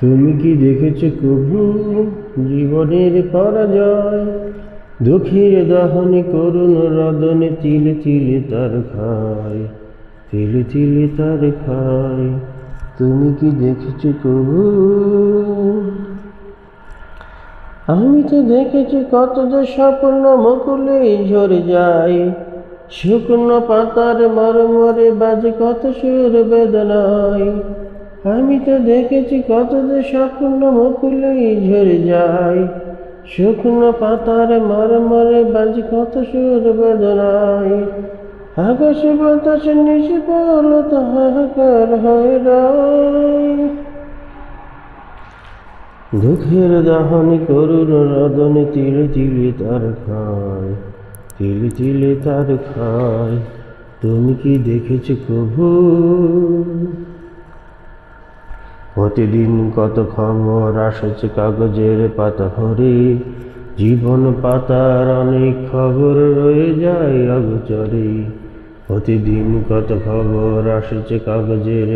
তুমি কি দেখেছ কবু জীবনের পরাজয়? দুঃখের দহনে করুণ রদনে তিলে তিলে তার খায়, তিলে তিলে তার খায়। তুমি কি দেখেছ কবু? আমি তো দেখেছি কত যে স্বপ্ন মুকুলে ঝরে যায়। শুকনো পাতার মরমরে বাজে কত সুর বেদনায়। আমি তো দেখেছি কত যে স্বপ্ন মুকুলে ঝরে যায়। শুকনো পাতার মরমরে বাজে কত সুর বেদনায় আকাশ বাতাস নিশে পড়ল তাহাকার হয় দুঃখের দাহনে করুণ রদনে তিলে তিলে তার খায় তিলে তিলে তার খায় তুমি কি দেখেছ কবু প্রতিদিন কত খবর আসছে কাগজের পাতা ভরে জীবন পাতার অনেক খবর রয়ে যায় অগচরে। প্রতিদিন কত খবর আসছে কাগজের